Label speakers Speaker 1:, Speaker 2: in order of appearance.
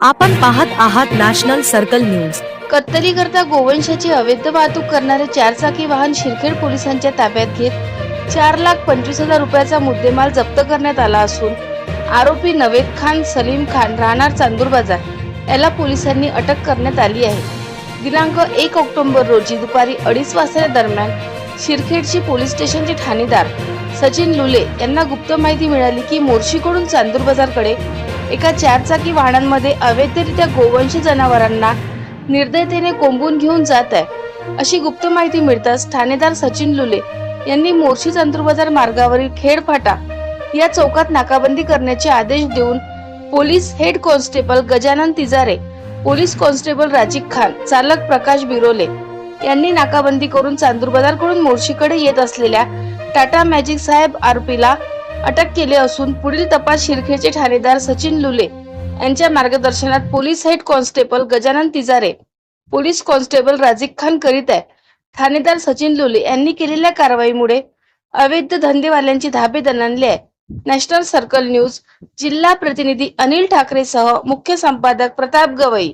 Speaker 1: आपण पाहत आहात नॅशनल सर्कल न्यूज.
Speaker 2: कत्तलीकरता गोवंशाची अवैध वाहतूक करणारे चारचाकी वाहन शिरखेड पोलिसांच्या ताब्यात घेत चार लाख पंचवीस हजार रुपयाचा मुद्देमाल जप्त करण्यात आला असून आरोपी नवेद खान सलीम खान राहणार चांदूर बाजार. याला पोलिसांनी अटक करण्यात आली आहे. दिनांक एक ऑक्टोबर रोजी दुपारी अडीच वाजता दरम्यान शिरखेडची पोलीस स्टेशनचे ठाणेदार सचिन लुले यांना गुप्त माहिती मिळाली की मोर्शीकडून चांदूर बाजारकडे एका चारचाकी वाहनांमध्ये अवैधरित्या गोवंशी जनावरांना निर्दयतेने कोंबून घेऊन जात आहे. अशी गुप्त माहिती मिळताच ठाणेदार सचिन लुले यांनी मोर्शी चांदूरबाजार मार्गावरील खेडफाटा या चौकात नाकाबंदी करण्याचे आदेश देऊन police head constable Gajanan Tijare police constable Rajiv Khan चालक प्रकाश बिरोले यांनी नाकाबंदी करून चांदूरबाजारकडून मोर्शीकडे येत असलेल्या टाटा मॅजिक साहेब आरोपीला अटक केले असून पुढील तपास शिरखेचे ठाणेदार सचिन लुले यांच्या मार्गदर्शनात police head constable Gajanan Tijare police constable Rajiv Khan करीत आहे. ठाणेदार सचिन लुले यांनी केलेल्या कारवाईमुळे अवैध धंदेवाल्यांची धाबे दणाणले आहे. नॅशनल सर्कल न्यूज जिल्हा प्रतिनिधी अनिल ठाकरेसह मुख्य संपादक प्रताप गवई